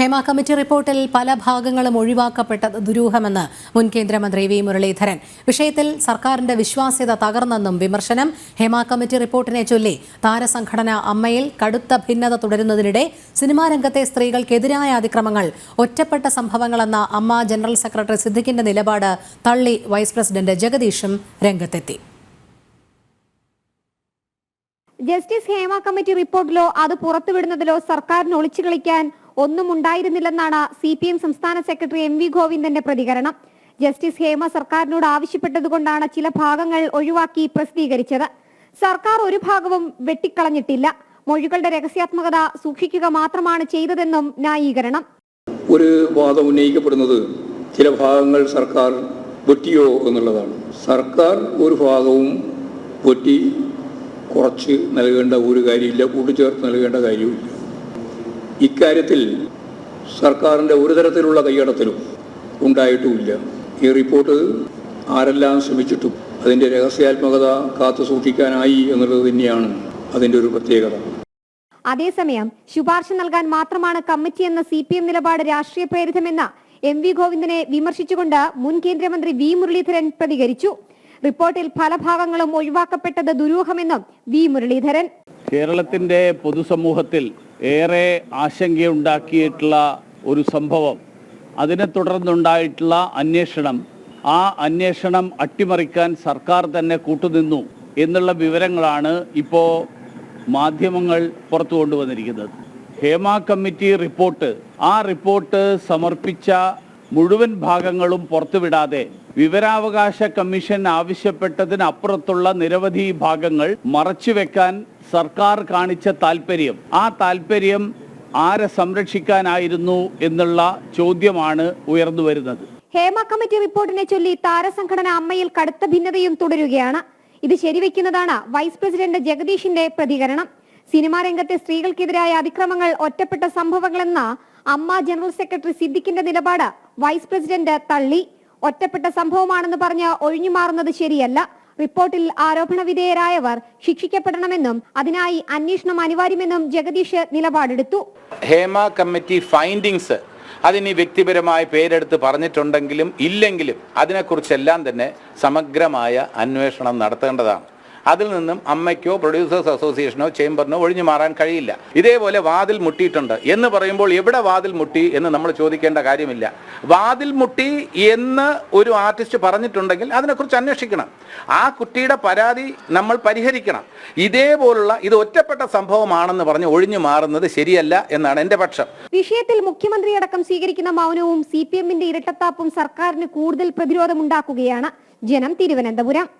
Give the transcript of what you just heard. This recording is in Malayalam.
ഹേമ കമ്മിറ്റി റിപ്പോർട്ടിൽ പല ഭാഗങ്ങളും ഒഴിവാക്കപ്പെട്ടത് ദുരൂഹമെന്ന് മുൻ കേന്ദ്രമന്ത്രി വി മുരളീധരൻ. വിഷയത്തിൽ സർക്കാരിന്റെ വിശ്വാസ്യത തകർന്നെന്നും വിമർശനം. ഹേമ കമ്മിറ്റി റിപ്പോർട്ടിനെ ചൊല്ലി താരസംഘടന അമ്മയിൽ കടുത്ത ഭിന്നത തുടരുന്നതിനിടെ സിനിമാ രംഗത്തെ സ്ത്രീകൾക്കെതിരായ അതിക്രമങ്ങൾ ഒറ്റപ്പെട്ട സംഭവങ്ങളെന്ന അമ്മ ജനറൽ സെക്രട്ടറി സിദ്ദിഖിന്റെ നിലപാട് തള്ളി വൈസ് പ്രസിഡന്റ് ജഗദീഷും രംഗത്തെത്തി. ജസ്റ്റിസ് ഹേമ കമ്മിറ്റി റിപ്പോർട്ടിലോ അത് പുറത്തുവിടുന്നതിലോ സർക്കാരിന് ഒളിച്ചു കളിക്കാൻ ഒന്നും ഉണ്ടായിരുന്നില്ലെന്നാണ് സി പി എം സംസ്ഥാന സെക്രട്ടറി എം വി ഗോവിന്ദന്റെ പ്രതികരണം. ജസ്റ്റിസ് ഹേമ സർക്കാരിനോട് ആവശ്യപ്പെട്ടതുകൊണ്ടാണ് ചില ഭാഗങ്ങൾ ഒഴിവാക്കി പ്രസിദ്ധീകരിച്ചത്. സർക്കാർ ഒരു ഭാഗവും വെട്ടിക്കളഞ്ഞിട്ടില്ല. മൊഴികളുടെ രഹസ്യാത്മകത സൂക്ഷിക്കുക മാത്രമാണ് ചെയ്തതെന്നും ന്യായീകരണം. ഒരു വാദം ഉന്നയിക്കപ്പെടുന്നത് ചില ഭാഗങ്ങൾ സർക്കാർ വെട്ടിയോ എന്നുള്ളതാണ്. സർക്കാർ ഒരു ഭാഗവും വെട്ടി കുറച്ച് നൽകേണ്ട ഒരു കാര്യമില്ല കൂട്ടിച്ചേർത്ത് നൽകേണ്ട കാര്യവുമില്ല. ഇക്കാര്യത്തിൽ സർക്കാരിന്റെ ഒരു തരത്തിലുള്ള കൈയടത്തലും ഉണ്ടായിട്ടുമില്ല. ഈ റിപ്പോർട്ട് ആരെല്ലാം ശ്രമിച്ചിട്ടും അതിന്റെ രഹസ്യാത്മകത കാത്തു സൂക്ഷിക്കാനായി എന്നുള്ളത് തന്നെയാണ് അതിന്റെ ഒരു പ്രത്യേകത. അതേസമയം ശുപാർശ നൽകാൻ മാത്രമാണ് കമ്മിറ്റി എന്ന സി പി എം നിലപാട് രാഷ്ട്രീയ പ്രേരിതമെന്ന എം വി ഗോവിന്ദനെ വിമർശിച്ചുകൊണ്ട് മുൻ കേന്ദ്രമന്ത്രി വി മുരളീധരൻ പ്രതികരിച്ചു. റിപ്പോർട്ടിൽ പല ഭാഗങ്ങളും ഒഴിവാക്കപ്പെട്ടത് ദുരൂഹമെന്നും വി മുരളീധരൻ. കേരളത്തിന്റെ പൊതുസമൂഹത്തിൽ ഏറെ ആശങ്കയുണ്ടാക്കിയിട്ടുള്ള ഒരു സംഭവം. അതിനെ തുടർന്നുണ്ടായിട്ടുള്ള അന്വേഷണം. ആ അന്വേഷണം അട്ടിമറിക്കാൻ സർക്കാർ തന്നെ കൂട്ടുനിന്നു എന്നുള്ള വിവരങ്ങളാണ് ഇപ്പോൾ മാധ്യമങ്ങൾ പുറത്തു കൊണ്ടുവന്നിരിക്കുന്നത്. Hema committee report. ആ റിപ്പോർട്ട് സമർപ്പിച്ച മുഴുവൻ ഭാഗങ്ങളും പുറത്തുവിടാതെ വിവരാവകാശ കമ്മീഷൻ ആവശ്യപ്പെട്ടതിനപ്പുറത്തുള്ള നിരവധി ഭാഗങ്ങൾ മറച്ചുവെക്കാൻ സർക്കാർ കാണിച്ച താല്പര്യം ആ താല്പര്യം ആരെ സംരക്ഷിക്കാനായിരുന്നു എന്നുള്ള ചോദ്യമാണ് ഉയർന്നു വരുന്നത് ഹേമ കമ്മിറ്റി റിപ്പോർട്ടിനെ ചൊല്ലി താരസംഘടന അമ്മയിൽ കടുത്ത ഭിന്നതയും തുടരുകയാണ്. ഇത് ശരിവെക്കുന്നതാണ് വൈസ് പ്രസിഡന്റ് ജഗദീഷിന്റെ പ്രതികരണം. സിനിമാ രംഗത്തെ സ്ത്രീകൾക്കെതിരായ അതിക്രമങ്ങൾ ഒറ്റപ്പെട്ട സംഭവങ്ങളെന്ന അമ്മ ജനറൽ സെക്രട്ടറി സിദ്ദിഖിന്റെ നിലപാട് വൈസ് പ്രസിഡന്റ് തള്ളി. ഒറ്റപ്പെട്ട സംഭവമാണെന്ന് പറഞ്ഞ് ഒഴിഞ്ഞുമാറുന്നത് ശരിയല്ല. റിപ്പോർട്ടിൽ ആരോപണ വിധേയരായവർ ശിക്ഷിക്കപ്പെടണമെന്നും അതിനായി അന്വേഷണം അനിവാര്യമെന്നും ജഗദീഷ് നിലപാടെടുത്തു. ഹേമ കമ്മിറ്റി ഫൈൻഡിങ്സ് അതിനി വ്യക്തിപരമായ പേരെടുത്ത് പറഞ്ഞിട്ടുണ്ടെങ്കിലും ഇല്ലെങ്കിലും അതിനെക്കുറിച്ചെല്ലാം തന്നെ സമഗ്രമായ അന്വേഷണം നടത്തേണ്ടതാണ്. അതിൽ നിന്നും അമ്മയ്ക്കോ പ്രൊഡ്യൂസേഴ്സ് അസോസിയേഷനോ ചേംബറിനോ ഒഴിഞ്ഞു മാറാൻ കഴിയില്ല. ഇതേപോലെ വാതിൽ മുട്ടിയിട്ടുണ്ട്. എന്ന് പറയുമ്പോൾ എവിടെ വാതിൽ മുട്ടി എന്ന് നമ്മൾ ചോദിക്കേണ്ട കാര്യമില്ല. വാതിൽ മുട്ടി എന്ന് ഒരു ആർട്ടിസ്റ്റ് പറഞ്ഞിട്ടുണ്ടെങ്കിൽ അതിനെക്കുറിച്ച് അന്വേഷിക്കണം. ആ കുട്ടിയുടെ പരാതി നമ്മൾ പരിഹരിക്കണം. ഇതേപോലുള്ള ഇത് ഒറ്റപ്പെട്ട സംഭവമാണെന്ന് പറഞ്ഞ് ഒഴിഞ്ഞു മാറുന്നത് ശരിയല്ല എന്നാണ് എന്റെ പക്ഷം. വിഷയത്തിൽ മുഖ്യമന്ത്രി അടക്കം സ്വീകരിക്കുന്ന മൗനവും സി പി എമ്മിന്റെ ഇരട്ടത്താപ്പും സർക്കാരിന് കൂടുതൽ പ്രതിരോധമുണ്ടാക്കുകയാണ്. ജനം തിരുവനന്തപുരം.